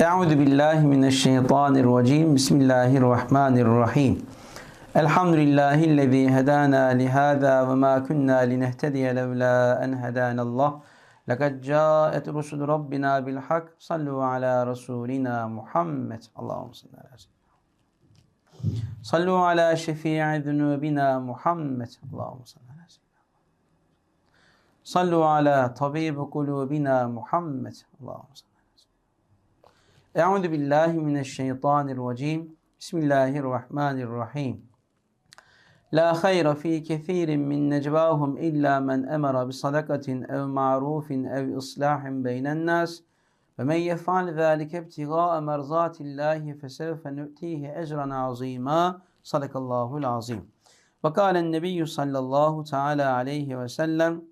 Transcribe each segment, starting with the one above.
Euzu billahi mineşşeytanirracim. Bismillahirrahmanirrahim. Elhamdülillahi'llezî hedâna lihâzâ ve mâ kunnâ linehtediye levlâ en hedânallah. Lekad câet rusul rabbina bil hak. Sallu ala rasulina Muhammed. Allahümme salli ala seyyidina. Sallu ala şefî'i zunubina Muhammed. Allahümme salli ala seyyidina. Sallu ala tabib kulubina Muhammed. Allahümme salli ala seyyidina. Euzu billahi mineşşeytanirracim. Bismillahirrahmanirrahim. La hayra fi kethirin min necvahum illa men emara bi sadakatin ev ma'rufin ev islahin beynen nas. Ve men yef'al zâlike ibtigâe merzâtillâhi fesevfe nu'tihi ecran azîmâ. Sadakallâhul azîm. Ve kâlen nebiyyü sallallahu teâlâ aleyhi ve sellem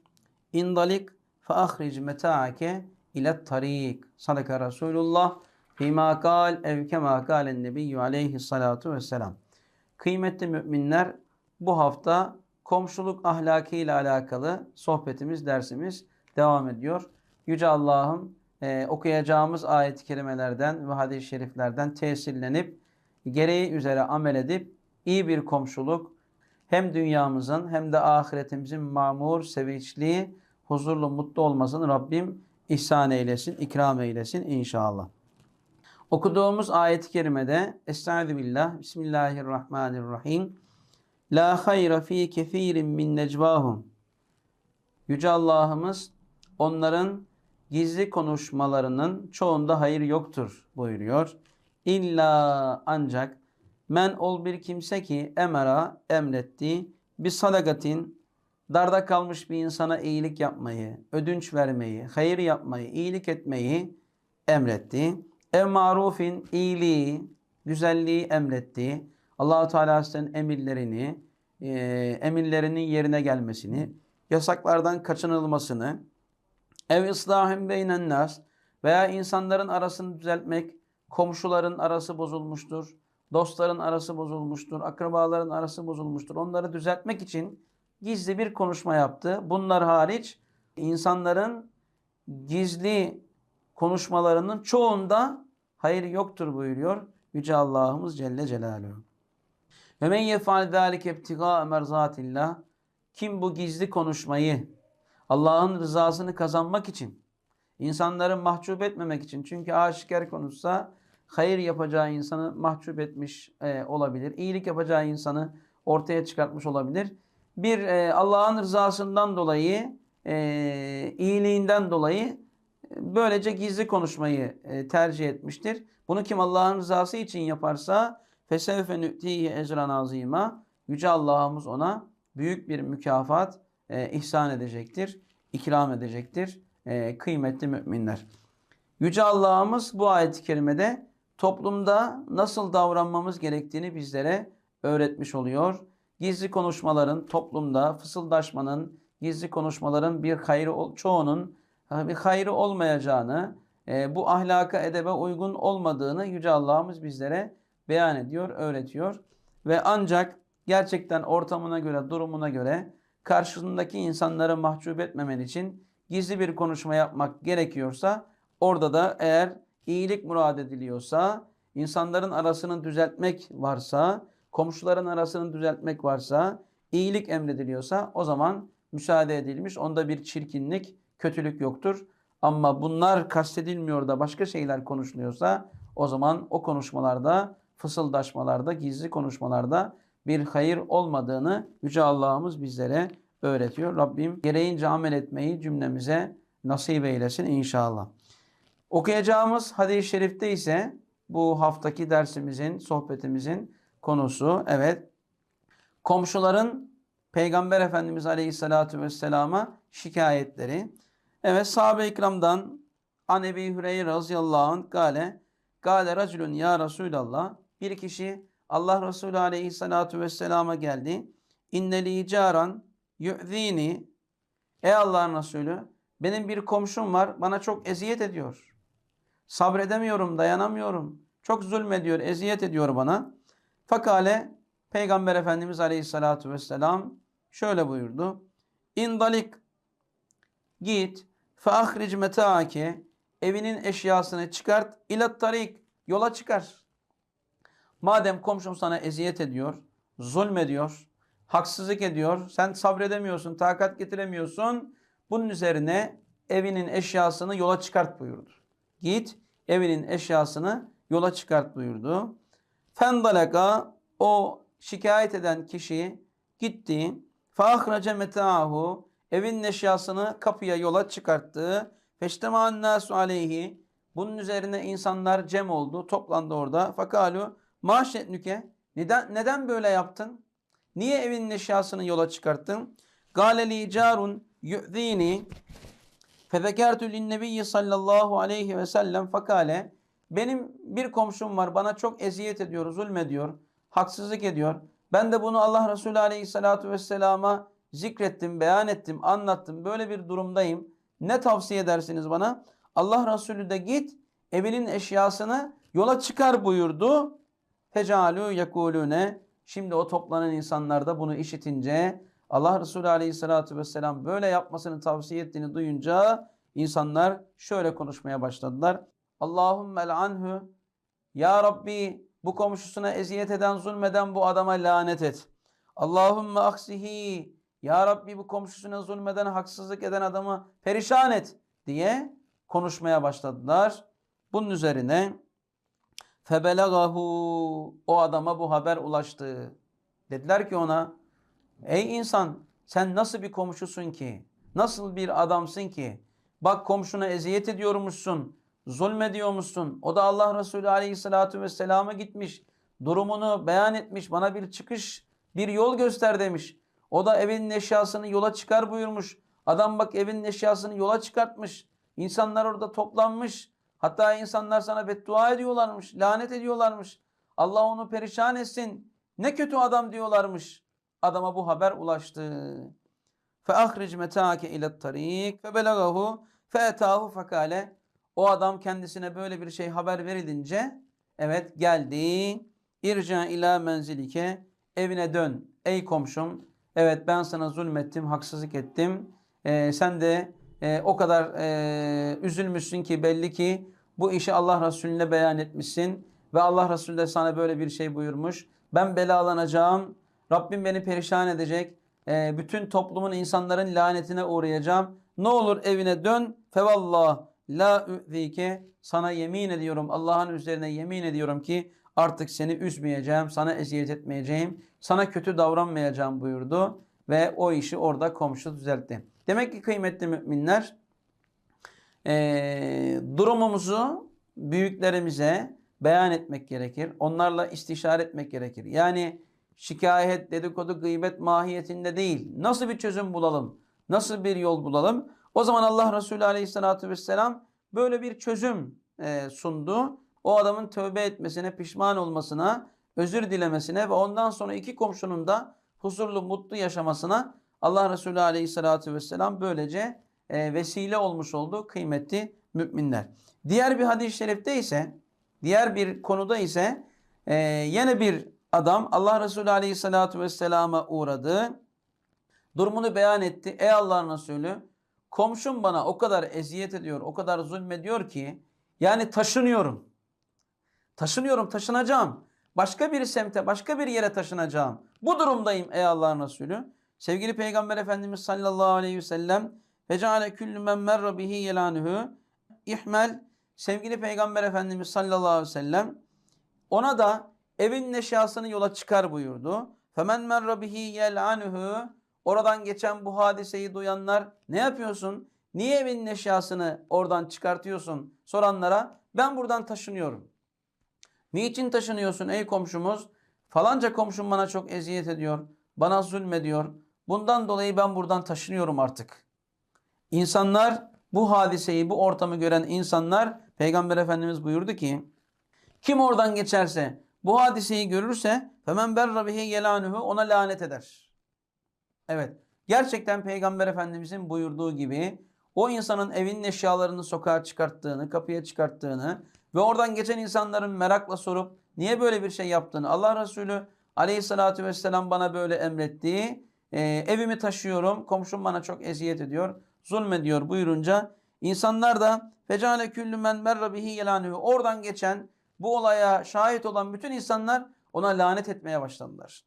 İndalik fe ahric meta'ake ilet tarik. Sadaka Resulullah. Fîmâ kâl ev kemâ kâlen nebiyyü aleyhissalâtu vesselam. Kıymetli müminler bu hafta komşuluk ahlakı ile alakalı sohbetimiz, dersimiz devam ediyor. Yüce Allah'ım e, okuyacağımız ayet-i kerimelerden ve hadis-i şeriflerden tesirlenip gereği üzere amel edip iyi bir komşuluk hem dünyamızın hem de ahiretimizin mamur, sevinçli, huzurlu, mutlu olmasını Rabbim ihsan eylesin, ikram eylesin inşallah. Okuduğumuz ayet-i kerimede Estaizu billah, Bismillahirrahmanirrahim. La hayra fi kefirin min necvahum. Yüce Allah'ımız onların gizli konuşmalarının çoğunda hayır yoktur buyuruyor. İlla ancak men ol bir kimse ki emera emretti bir sadakatin darda kalmış bir insana iyilik yapmayı, ödünç vermeyi, hayır yapmayı, iyilik etmeyi emretti. Ev marufin iyiliği, güzelliği emretti. Allahu Teala Hazretleri'nin emirlerini, e, emirlerinin yerine gelmesini, yasaklardan kaçınılmasını, ev ıslahim beynen nas veya insanların arasını düzeltmek, komşuların arası bozulmuştur, dostların arası bozulmuştur, akrabaların arası bozulmuştur. Onları düzeltmek için gizli bir konuşma yaptı. Bunlar hariç insanların gizli konuşmalarının çoğunda hayır yoktur buyuruyor Yüce Allah'ımız Celle Celaluhu. Ve men yefal zâlike ibtigâ merzatillah. Kim bu gizli konuşmayı Allah'ın rızasını kazanmak için, insanları mahcup etmemek için. Çünkü aşikar konuşsa hayır yapacağı insanı mahcup etmiş e, olabilir. İyilik yapacağı insanı ortaya çıkartmış olabilir. Bir e, Allah'ın rızasından dolayı, e, iyiliğinden dolayı böylece gizli konuşmayı e, tercih etmiştir. Bunu kim Allah'ın rızası için yaparsa fesevfe nü'tihi ecran azima Yüce Allah'ımız ona büyük bir mükafat e, ihsan edecektir, ikram edecektir e, kıymetli müminler. Yüce Allah'ımız bu ayet-i kerimede toplumda nasıl davranmamız gerektiğini bizlere öğretmiş oluyor. Gizli konuşmaların toplumda fısıldaşmanın, gizli konuşmaların bir hayrı çoğunun bir hayrı olmayacağını, e, bu ahlaka edebe uygun olmadığını Yüce Allah'ımız bizlere beyan ediyor, öğretiyor. Ve ancak gerçekten ortamına göre, durumuna göre karşısındaki insanları mahcup etmemen için gizli bir konuşma yapmak gerekiyorsa orada da eğer iyilik murad ediliyorsa, insanların arasını düzeltmek varsa, komşuların arasını düzeltmek varsa, iyilik emrediliyorsa o zaman müsaade edilmiş. Onda bir çirkinlik, kötülük yoktur. Ama bunlar kastedilmiyor da başka şeyler konuşuluyorsa o zaman o konuşmalarda, fısıldaşmalarda, gizli konuşmalarda bir hayır olmadığını Yüce Allah'ımız bizlere öğretiyor. Rabbim gereğince amel etmeyi cümlemize nasip eylesin inşallah. Okuyacağımız hadis-i şerifte ise bu haftaki dersimizin, sohbetimizin konusu evet komşuların Peygamber Efendimiz Aleyhisselatü Vesselam'a şikayetleri. Evet sahabe-i ikramdan An Ebi Hüreyre anh gale gale raculun ya Resulallah bir kişi Allah Resulü aleyhissalatu vesselama geldi. İnneli caran yu'zini Ey Allah'ın Resulü benim bir komşum var bana çok eziyet ediyor. Sabredemiyorum dayanamıyorum. Çok zulmediyor eziyet ediyor bana. Fakale Peygamber Efendimiz aleyhissalatu vesselam şöyle buyurdu. İndalik git ahric metaake evinin eşyasını çıkart. İlat tarik yola çıkar. Madem komşum sana eziyet ediyor, zulmediyor, haksızlık ediyor, sen sabredemiyorsun, takat getiremiyorsun. Bunun üzerine evinin eşyasını yola çıkart buyurdu. Git evinin eşyasını yola çıkart buyurdu. Fendalaka o şikayet eden kişi gitti. Fahrace metaahu evin eşyasını kapıya yola çıkarttı. Feşteman nasu aleyhi bunun üzerine insanlar cem oldu, toplandı orada. Fakalu maşetnüke neden neden böyle yaptın? Niye evin eşyasını yola çıkarttın? Galeli carun yu'zini Fezekertü linnebiyyi sallallahu aleyhi ve sellem fakale benim bir komşum var bana çok eziyet ediyor, zulmediyor, haksızlık ediyor. Ben de bunu Allah Resulü aleyhissalatu vesselama zikrettim, beyan ettim, anlattım. Böyle bir durumdayım. Ne tavsiye edersiniz bana? Allah Resulü de git evinin eşyasını yola çıkar buyurdu. Fecalu yekulune. Şimdi o toplanan insanlar da bunu işitince Allah Resulü Aleyhisselatü Vesselam böyle yapmasını tavsiye ettiğini duyunca insanlar şöyle konuşmaya başladılar. Allahümme anhu Ya Rabbi bu komşusuna eziyet eden, zulmeden bu adama lanet et. Allahümme aksihi Ya Rabbi bu komşusuna zulmeden, haksızlık eden adamı perişan et diye konuşmaya başladılar. Bunun üzerine febelagahu o adama bu haber ulaştı. Dediler ki ona ey insan sen nasıl bir komşusun ki? Nasıl bir adamsın ki? Bak komşuna eziyet ediyormuşsun, zulmediyormuşsun. O da Allah Resulü Aleyhisselatü Vesselam'a gitmiş. Durumunu beyan etmiş, bana bir çıkış, bir yol göster demiş. O da evinin eşyasını yola çıkar buyurmuş. Adam bak evinin eşyasını yola çıkartmış. İnsanlar orada toplanmış. Hatta insanlar sana beddua ediyorlarmış, lanet ediyorlarmış. Allah onu perişan etsin. Ne kötü adam diyorlarmış. Adama bu haber ulaştı. فَاَخْرِجْ مَتَاكَ اِلَى الطَّرِيقِ فَبَلَغَهُ فَاَتَاهُ fakale. O adam kendisine böyle bir şey haber verilince evet geldi. İrca ila menzilike evine dön ey komşum. Evet ben sana zulmettim, haksızlık ettim. Ee, sen de e, o kadar e, üzülmüşsün ki belli ki bu işi Allah Resulüne beyan etmişsin. Ve Allah Resulü de sana böyle bir şey buyurmuş. Ben belalanacağım. Rabbim beni perişan edecek. E, bütün toplumun insanların lanetine uğrayacağım. Ne olur evine dön. Fevallah la ü'zike sana yemin ediyorum. Allah'ın üzerine yemin ediyorum ki artık seni üzmeyeceğim. Sana eziyet etmeyeceğim. Sana kötü davranmayacağım buyurdu. Ve o işi orada komşu düzeltti. Demek ki kıymetli müminler e, durumumuzu büyüklerimize beyan etmek gerekir. Onlarla istişare etmek gerekir. Yani şikayet, dedikodu, gıybet mahiyetinde değil. Nasıl bir çözüm bulalım? Nasıl bir yol bulalım? O zaman Allah Resulü Aleyhisselatü Vesselam böyle bir çözüm e, sundu. O adamın tövbe etmesine, pişman olmasına, özür dilemesine ve ondan sonra iki komşunun da huzurlu, mutlu yaşamasına Allah Resulü Aleyhisselatü Vesselam böylece e, vesile olmuş oldu kıymetli müminler. Diğer bir hadis-i şerifte ise, diğer bir konuda ise e, yine bir adam Allah Resulü Aleyhisselatü Vesselam'a uğradı. Durumunu beyan etti. Ey Allah'ın Resulü komşum bana o kadar eziyet ediyor, o kadar zulmediyor ki yani taşınıyorum. Taşınıyorum, taşınacağım. Başka bir semte, başka bir yere taşınacağım. Bu durumdayım ey Allah'ın Resulü. Sevgili Peygamber Efendimiz sallallahu aleyhi ve sellem ve ceale küllü men merra bihi yelanuhu ihmel sevgili Peygamber Efendimiz sallallahu aleyhi ve sellem ona da evin eşyasını yola çıkar buyurdu. Femen merra bihi yelanuhu oradan geçen bu hadiseyi duyanlar ne yapıyorsun? Niye evin eşyasını oradan çıkartıyorsun? Soranlara ben buradan taşınıyorum. Niçin taşınıyorsun ey komşumuz? Falanca komşum bana çok eziyet ediyor. Bana zulmediyor. Bundan dolayı ben buradan taşınıyorum artık. İnsanlar bu hadiseyi, bu ortamı gören insanlar Peygamber Efendimiz buyurdu ki kim oradan geçerse bu hadiseyi görürse hemen berra bihi yelanuhu ona lanet eder. Evet. Gerçekten Peygamber Efendimizin buyurduğu gibi o insanın evinin eşyalarını sokağa çıkarttığını, kapıya çıkarttığını ve oradan geçen insanların merakla sorup niye böyle bir şey yaptığını Allah Resulü aleyhissalatü vesselam bana böyle emretti. Ee, evimi taşıyorum, komşum bana çok eziyet ediyor, zulmediyor buyurunca İnsanlar da fecale küllü men merra bihi yelanuhu. Oradan geçen bu olaya şahit olan bütün insanlar ona lanet etmeye başladılar.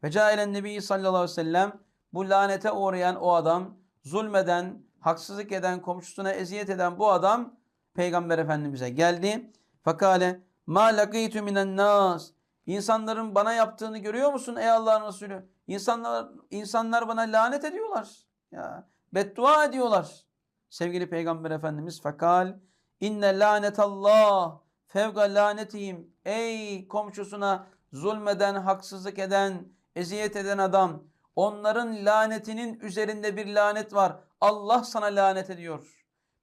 Fecailen Nebi sallallahu aleyhi ve sellem bu lanete uğrayan o adam, zulmeden, haksızlık eden, komşusuna eziyet eden bu adam Peygamber Efendimiz'e geldi. Fakale ma laqitu minen nas. İnsanların bana yaptığını görüyor musun ey Allah'ın Resulü? İnsanlar insanlar bana lanet ediyorlar. Ya beddua ediyorlar. Sevgili Peygamber Efendimiz fakal inne lanetallah fevga lanetiyim. Ey komşusuna zulmeden, haksızlık eden, eziyet eden adam. Onların lanetinin üzerinde bir lanet var. Allah sana lanet ediyor.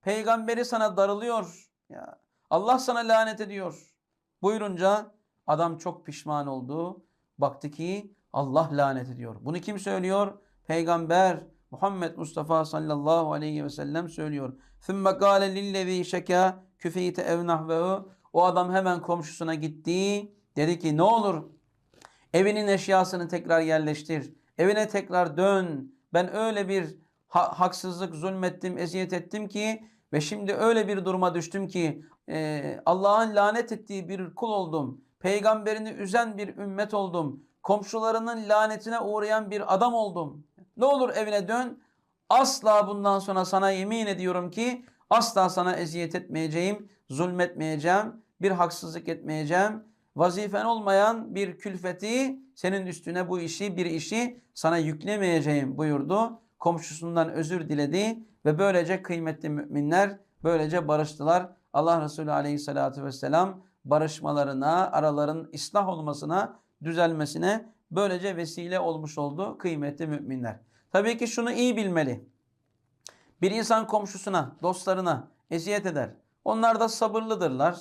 Peygamberi sana darılıyor. Ya Allah sana lanet ediyor. Buyurunca adam çok pişman oldu. Baktı ki Allah lanet ediyor. Bunu kim söylüyor? Peygamber Muhammed Mustafa sallallahu aleyhi ve sellem söylüyor. ثُمَّ قَالَ لِلَّذ۪ي شَكَا كُفِيتَ اَوْ نَحْوَهُ O adam hemen komşusuna gitti. Dedi ki ne olur evinin eşyasını tekrar yerleştir. Evine tekrar dön. Ben öyle bir ha- haksızlık zulmettim, eziyet ettim ki ve şimdi öyle bir duruma düştüm ki e, Allah'ın lanet ettiği bir kul oldum. Peygamberini üzen bir ümmet oldum. Komşularının lanetine uğrayan bir adam oldum. Ne olur evine dön. Asla bundan sonra sana yemin ediyorum ki asla sana eziyet etmeyeceğim, zulmetmeyeceğim, bir haksızlık etmeyeceğim. Vazifen olmayan bir külfeti senin üstüne bu işi, bir işi sana yüklemeyeceğim buyurdu. Komşusundan özür diledi ve böylece kıymetli müminler böylece barıştılar. Allah Resulü aleyhissalatü vesselam barışmalarına, araların ıslah olmasına, düzelmesine böylece vesile olmuş oldu kıymetli müminler. Tabii ki şunu iyi bilmeli. Bir insan komşusuna, dostlarına eziyet eder. Onlar da sabırlıdırlar.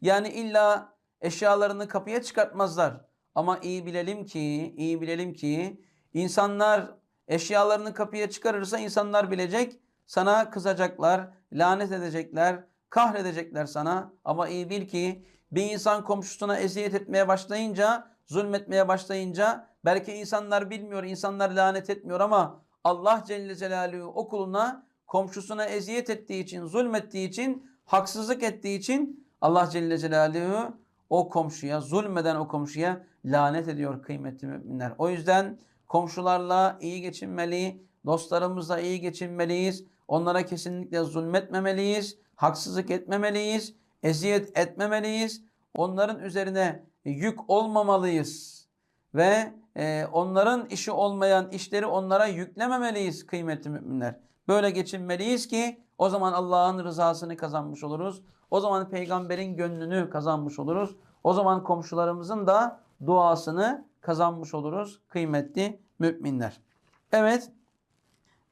Yani illa eşyalarını kapıya çıkartmazlar. Ama iyi bilelim ki, iyi bilelim ki insanlar eşyalarını kapıya çıkarırsa insanlar bilecek, sana kızacaklar, lanet edecekler, kahredecekler sana. Ama iyi bil ki bir insan komşusuna eziyet etmeye başlayınca, zulmetmeye başlayınca belki insanlar bilmiyor, insanlar lanet etmiyor ama Allah Celle Celaluhu o kuluna komşusuna eziyet ettiği için, zulmettiği için, haksızlık ettiği için Allah Celle Celaluhu o komşuya, zulmeden o komşuya lanet ediyor kıymetli müminler. O yüzden komşularla iyi geçinmeli, dostlarımızla iyi geçinmeliyiz. Onlara kesinlikle zulmetmemeliyiz, haksızlık etmemeliyiz, eziyet etmemeliyiz. Onların üzerine yük olmamalıyız ve e, onların işi olmayan işleri onlara yüklememeliyiz kıymetli müminler. Böyle geçinmeliyiz ki o zaman Allah'ın rızasını kazanmış oluruz. O zaman peygamberin gönlünü kazanmış oluruz. O zaman komşularımızın da duasını kazanmış oluruz kıymetli müminler. Evet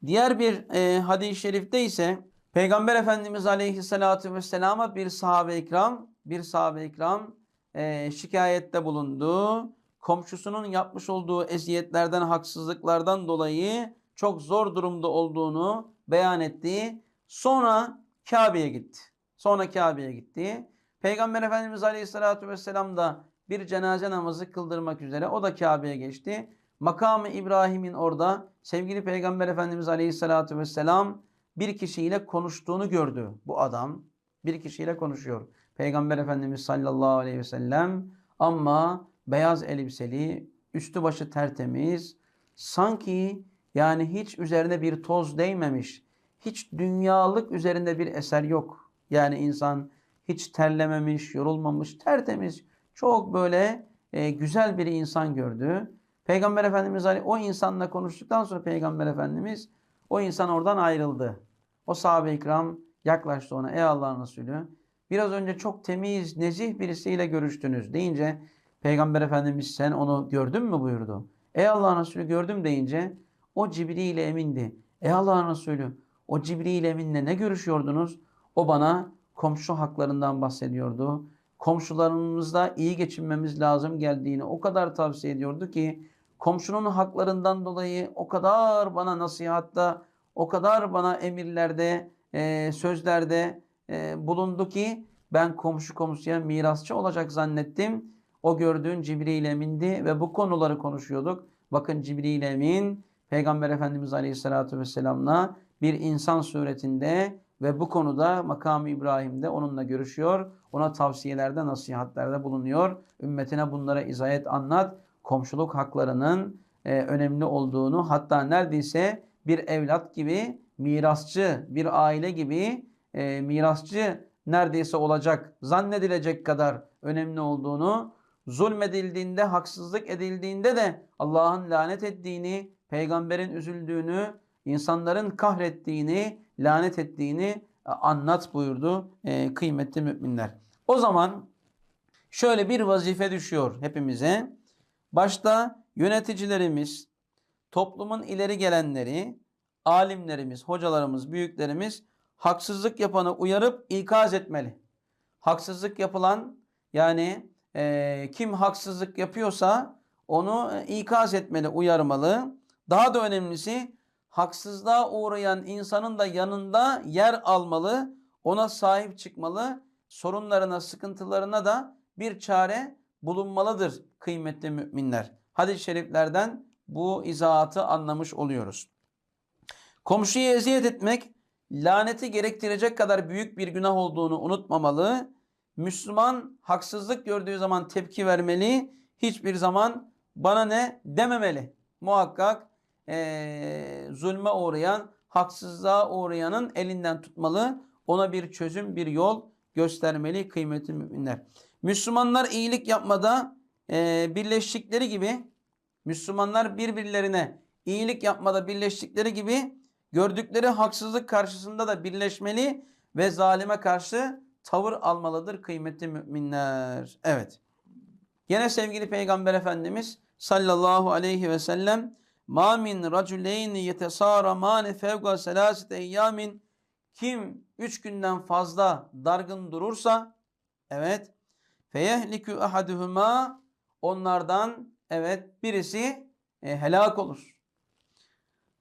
diğer bir e, hadis-i şerifte ise Peygamber Efendimiz Aleyhisselatü Vesselam'a bir sahabe-i ikram, bir sahabe-i ikram e, şikayette bulundu. Komşusunun yapmış olduğu eziyetlerden, haksızlıklardan dolayı çok zor durumda olduğunu beyan etti. Sonra Kabe'ye gitti. Sonra Kabe'ye gitti. Peygamber Efendimiz Aleyhisselatü Vesselam da bir cenaze namazı kıldırmak üzere o da Kabe'ye geçti. Makamı İbrahim'in orada sevgili Peygamber Efendimiz Aleyhisselatü Vesselam bir kişiyle konuştuğunu gördü bu adam. Bir kişiyle konuşuyor. Peygamber Efendimiz sallallahu aleyhi ve sellem ama beyaz elbiseli, üstü başı tertemiz, sanki yani hiç üzerine bir toz değmemiş, hiç dünyalık üzerinde bir eser yok. Yani insan hiç terlememiş, yorulmamış, tertemiz, çok böyle e, güzel bir insan gördü. Peygamber Efendimiz o insanla konuştuktan sonra Peygamber Efendimiz o insan oradan ayrıldı. O sahabe-i yaklaştı ona. Ey Allah'ın Resulü biraz önce çok temiz, nezih birisiyle görüştünüz deyince Peygamber Efendimiz sen onu gördün mü buyurdu. Ey Allah'ın Resulü gördüm deyince o Cibril emindi. Ey Allah'ın Resulü o Cibril eminle ne görüşüyordunuz? O bana komşu haklarından bahsediyordu. Komşularımızla iyi geçinmemiz lazım geldiğini o kadar tavsiye ediyordu ki komşunun haklarından dolayı o kadar bana nasihatta, o kadar bana emirlerde, e, sözlerde e, bulundu ki ben komşu komşuya mirasçı olacak zannettim. O gördüğün Cibril Emin'di ve bu konuları konuşuyorduk. Bakın Cibril Emin Peygamber Efendimiz Aleyhisselatü Vesselam'la bir insan suretinde ve bu konuda makamı İbrahim'de onunla görüşüyor. Ona tavsiyelerde, nasihatlerde bulunuyor. Ümmetine bunlara izah et, anlat. Komşuluk haklarının e, önemli olduğunu hatta neredeyse bir evlat gibi mirasçı, bir aile gibi e, mirasçı neredeyse olacak, zannedilecek kadar önemli olduğunu, zulmedildiğinde, haksızlık edildiğinde de Allah'ın lanet ettiğini, peygamberin üzüldüğünü, insanların kahrettiğini, lanet ettiğini e, anlat buyurdu e, kıymetli müminler. O zaman şöyle bir vazife düşüyor hepimize. Başta yöneticilerimiz, toplumun ileri gelenleri, alimlerimiz, hocalarımız, büyüklerimiz haksızlık yapanı uyarıp ikaz etmeli. Haksızlık yapılan yani e, kim haksızlık yapıyorsa onu e, ikaz etmeli, uyarmalı. Daha da önemlisi haksızlığa uğrayan insanın da yanında yer almalı, ona sahip çıkmalı, sorunlarına, sıkıntılarına da bir çare bulunmalıdır kıymetli müminler. Hadis-i şeriflerden bu izahatı anlamış oluyoruz. Komşuya eziyet etmek laneti gerektirecek kadar büyük bir günah olduğunu unutmamalı. Müslüman haksızlık gördüğü zaman tepki vermeli. Hiçbir zaman bana ne dememeli. Muhakkak ee, zulme uğrayan, haksızlığa uğrayanın elinden tutmalı. Ona bir çözüm, bir yol göstermeli kıymetli müminler. Müslümanlar iyilik yapmada e, birleştikleri gibi, Müslümanlar birbirlerine iyilik yapmada birleştikleri gibi gördükleri haksızlık karşısında da birleşmeli ve zalime karşı tavır almalıdır kıymetli müminler. Evet. Yine sevgili Peygamber Efendimiz sallallahu aleyhi ve sellem ma min raculeyni yetesaraman fevga selasete eyyamin kim üç günden fazla dargın durursa evet feyehlikü ahaduhuma onlardan evet birisi e, helak olur.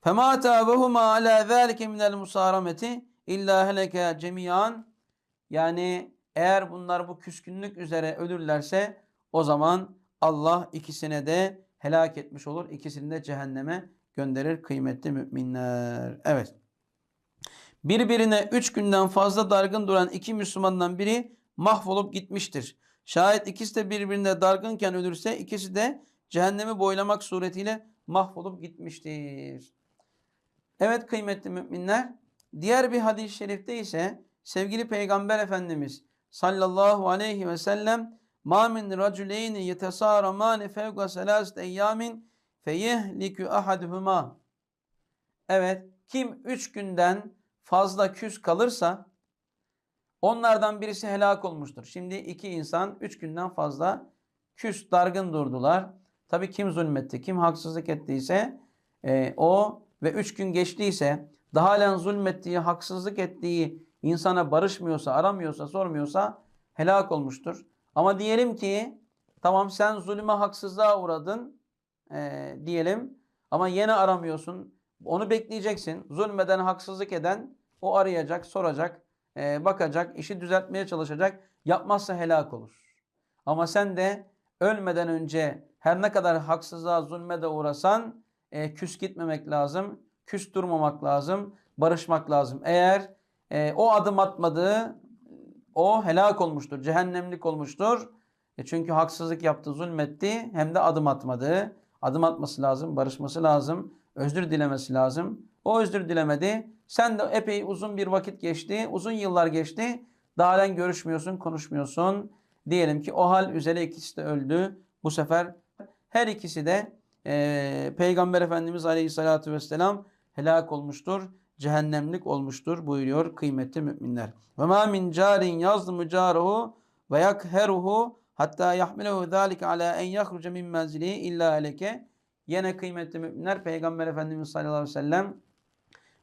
Fema tâbehuma alâ zâlike minel musarameti illa heleke cemiyan yani eğer bunlar bu küskünlük üzere ölürlerse o zaman Allah ikisine de helak etmiş olur. İkisini de cehenneme gönderir kıymetli müminler. Evet. Birbirine üç günden fazla dargın duran iki Müslümandan biri mahvolup gitmiştir. Şayet ikisi de birbirine dargınken ölürse ikisi de cehennemi boylamak suretiyle mahvolup gitmiştir. Evet kıymetli müminler. Diğer bir hadis-i şerifte ise sevgili Peygamber Efendimiz sallallahu aleyhi ve sellem ma min raculeyni yetesaraman fevka selaset eyyamin feyehlikü ahaduhuma Evet kim üç günden fazla küs kalırsa onlardan birisi helak olmuştur. Şimdi iki insan üç günden fazla küs dargın durdular. Tabi kim zulmetti, kim haksızlık ettiyse e, o ve üç gün geçtiyse daha halen zulmettiği, haksızlık ettiği insana barışmıyorsa, aramıyorsa, sormuyorsa helak olmuştur. Ama diyelim ki tamam sen zulüme, haksızlığa uğradın e, diyelim ama yine aramıyorsun. Onu bekleyeceksin. Zulmeden, haksızlık eden o arayacak, soracak, e, bakacak, işi düzeltmeye çalışacak. Yapmazsa helak olur. Ama sen de ölmeden önce her ne kadar haksızlığa, zulme de uğrasan e, küs gitmemek lazım. Küs durmamak lazım. Barışmak lazım. Eğer e, o adım atmadığı o helak olmuştur. Cehennemlik olmuştur. E çünkü haksızlık yaptı, zulmetti. Hem de adım atmadı. Adım atması lazım, barışması lazım. Özür dilemesi lazım. O özür dilemedi. Sen de epey uzun bir vakit geçti. Uzun yıllar geçti. Daha halen görüşmüyorsun, konuşmuyorsun. Diyelim ki o hal üzere ikisi de öldü. Bu sefer her ikisi de e, Peygamber Efendimiz Aleyhisselatü Vesselam helak olmuştur. Cehennemlik olmuştur buyuruyor kıymetli müminler. Ve ma min carin yazdı caruhu ve yakheruhu hatta yahmilehu zalike ala en yahruca min menzili illa aleke. Yine kıymetli müminler Peygamber Efendimiz sallallahu aleyhi ve sellem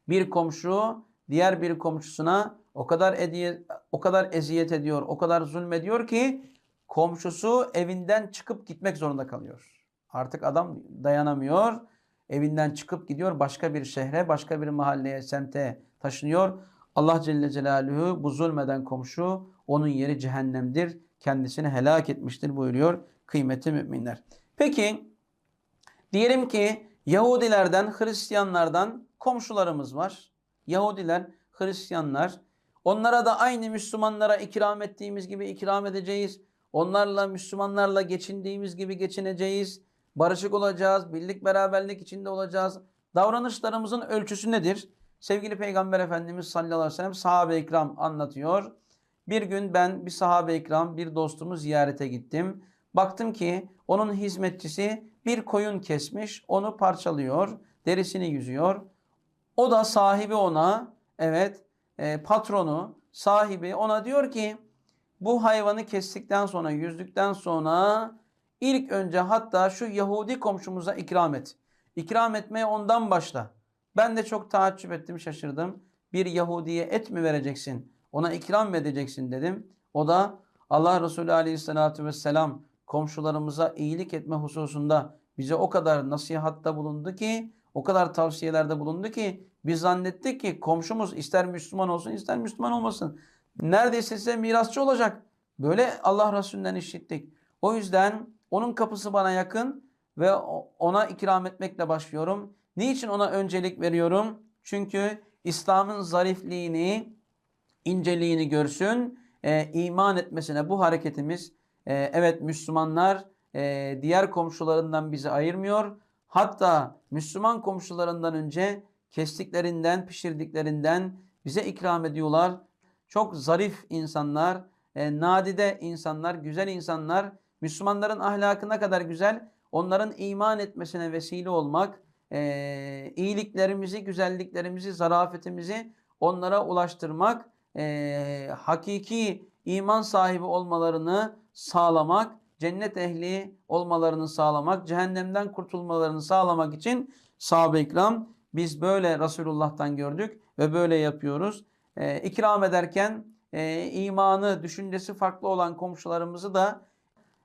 bir komşu diğer bir komşusuna o kadar ediyet, o kadar eziyet ediyor, o kadar zulmediyor ki komşusu evinden çıkıp gitmek zorunda kalıyor. Artık adam dayanamıyor. Evinden çıkıp gidiyor başka bir şehre, başka bir mahalleye, semte taşınıyor. Allah Celle Celaluhu bu zulmeden komşu onun yeri cehennemdir. Kendisini helak etmiştir buyuruyor kıymetli müminler. Peki diyelim ki Yahudilerden, Hristiyanlardan komşularımız var. Yahudiler, Hristiyanlar Onlara da aynı Müslümanlara ikram ettiğimiz gibi ikram edeceğiz. Onlarla Müslümanlarla geçindiğimiz gibi geçineceğiz. Barışık olacağız, birlik beraberlik içinde olacağız. Davranışlarımızın ölçüsü nedir? Sevgili Peygamber Efendimiz sallallahu aleyhi ve sellem sahabe-i ikram anlatıyor. Bir gün ben bir sahabe-i ikram bir dostumu ziyarete gittim. Baktım ki onun hizmetçisi bir koyun kesmiş, onu parçalıyor, derisini yüzüyor. O da sahibi ona, evet e, patronu, sahibi ona diyor ki bu hayvanı kestikten sonra, yüzdükten sonra ilk önce hatta şu Yahudi komşumuza ikram et. İkram etmeye ondan başla. Ben de çok taaccüp ettim, şaşırdım. Bir Yahudiye et mi vereceksin? Ona ikram mı edeceksin dedim. O da Allah Resulü Aleyhisselatü Vesselam komşularımıza iyilik etme hususunda bize o kadar nasihatta bulundu ki, o kadar tavsiyelerde bulundu ki biz zannettik ki komşumuz ister Müslüman olsun ister Müslüman olmasın. Neredeyse size mirasçı olacak. Böyle Allah Resulü'nden işittik. O yüzden onun kapısı bana yakın ve ona ikram etmekle başlıyorum. Niçin ona öncelik veriyorum? Çünkü İslam'ın zarifliğini, inceliğini görsün, e, iman etmesine bu hareketimiz, e, evet Müslümanlar e, diğer komşularından bizi ayırmıyor. Hatta Müslüman komşularından önce kestiklerinden, pişirdiklerinden bize ikram ediyorlar. Çok zarif insanlar, e, nadide insanlar, güzel insanlar. Müslümanların ahlakına kadar güzel, onların iman etmesine vesile olmak, e, iyiliklerimizi, güzelliklerimizi, zarafetimizi onlara ulaştırmak, e, hakiki iman sahibi olmalarını sağlamak, cennet ehli olmalarını sağlamak, cehennemden kurtulmalarını sağlamak için sahabe-i ikram biz böyle Resulullah'tan gördük ve böyle yapıyoruz. E, ikram ederken e, imanı, düşüncesi farklı olan komşularımızı da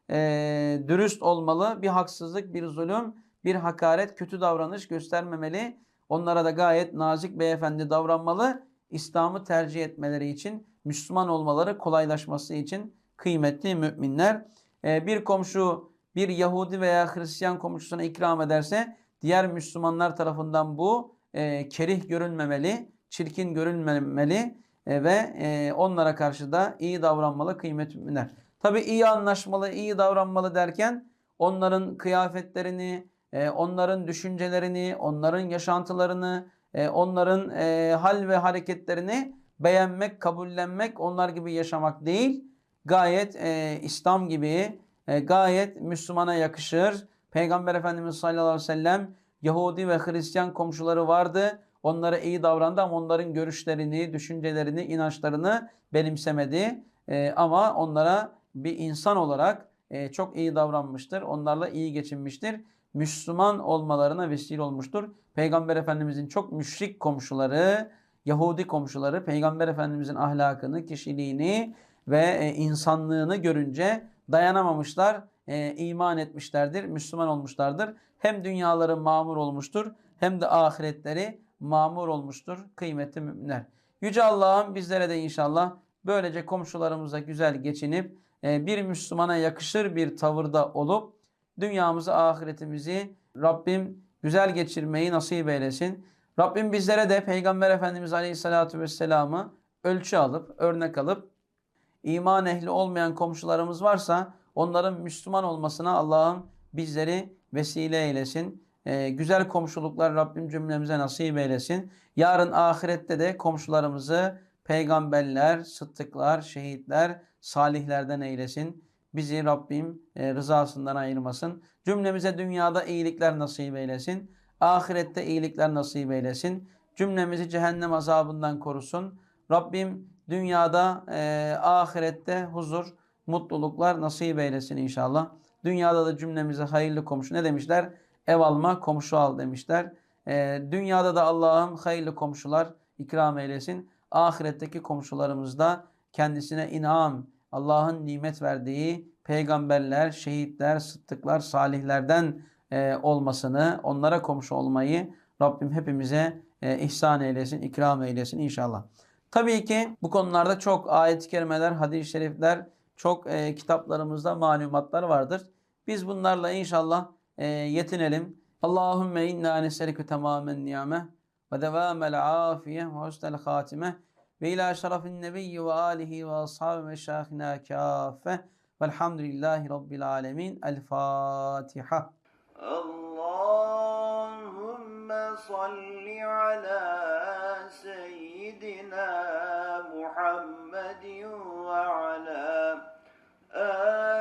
e, dürüst olmalı. Bir haksızlık, bir zulüm, bir hakaret, kötü davranış göstermemeli. Onlara da gayet nazik beyefendi davranmalı. İslam'ı tercih etmeleri için, Müslüman olmaları kolaylaşması için kıymetli müminler. E, bir komşu bir Yahudi veya Hristiyan komşusuna ikram ederse diğer Müslümanlar tarafından bu e, kerih görünmemeli, çirkin görünmemeli e, ve e, onlara karşı da iyi davranmalı kıymetli müminler. Tabi iyi anlaşmalı, iyi davranmalı derken onların kıyafetlerini, e, onların düşüncelerini, onların yaşantılarını, e, onların e, hal ve hareketlerini beğenmek, kabullenmek, onlar gibi yaşamak değil. Gayet İslam gibi, gayet Müslümana yakışır. Peygamber Efendimiz sallallahu aleyhi ve sellem Yahudi ve Hristiyan komşuları vardı. Onlara iyi davrandı ama onların görüşlerini, düşüncelerini, inançlarını benimsemedi. E, ama onlara bir insan olarak e, çok iyi davranmıştır. Onlarla iyi geçinmiştir. Müslüman olmalarına vesile olmuştur. Peygamber Efendimizin çok müşrik komşuları, Yahudi komşuları Peygamber Efendimizin ahlakını, kişiliğini ve e, insanlığını görünce dayanamamışlar, e, iman etmişlerdir, Müslüman olmuşlardır. Hem dünyaları mamur olmuştur hem de ahiretleri mamur olmuştur kıymetli müminler. Yüce Allah'ım bizlere de inşallah böylece komşularımıza güzel geçinip bir Müslümana yakışır bir tavırda olup dünyamızı, ahiretimizi Rabbim güzel geçirmeyi nasip eylesin. Rabbim bizlere de Peygamber Efendimiz Aleyhisselatü Vesselam'ı ölçü alıp, örnek alıp iman ehli olmayan komşularımız varsa onların Müslüman olmasına Allah'ım bizleri vesile eylesin. Ee, güzel komşuluklar Rabbim cümlemize nasip eylesin. Yarın ahirette de komşularımızı peygamberler, sıddıklar, şehitler, salihlerden eylesin. Bizi Rabbim e, rızasından ayırmasın. Cümlemize dünyada iyilikler nasip eylesin. Ahirette iyilikler nasip eylesin. Cümlemizi cehennem azabından korusun. Rabbim dünyada, e, ahirette huzur, mutluluklar nasip eylesin inşallah. Dünyada da cümlemize hayırlı komşu. Ne demişler? Ev alma, komşu al demişler. E, dünyada da Allah'ım hayırlı komşular ikram eylesin. Ahiretteki komşularımız da kendisine inam, Allah'ın nimet verdiği peygamberler, şehitler, sıddıklar, salihlerden e, olmasını, onlara komşu olmayı Rabbim hepimize e, ihsan eylesin, ikram eylesin inşallah. Tabii ki bu konularda çok ayet-i kerimeler, hadis-i şerifler, çok e, kitaplarımızda malumatlar vardır. Biz bunlarla inşallah e, yetinelim. Allahümme inna neselike tamamen niyame ودوام العافية وحسن الخاتمة وإلى شرف النبي وآله وأصحابه مشايخنا كافة والحمد لله رب العالمين. الفاتحة. اللهم صل على سيدنا محمد وعلى آله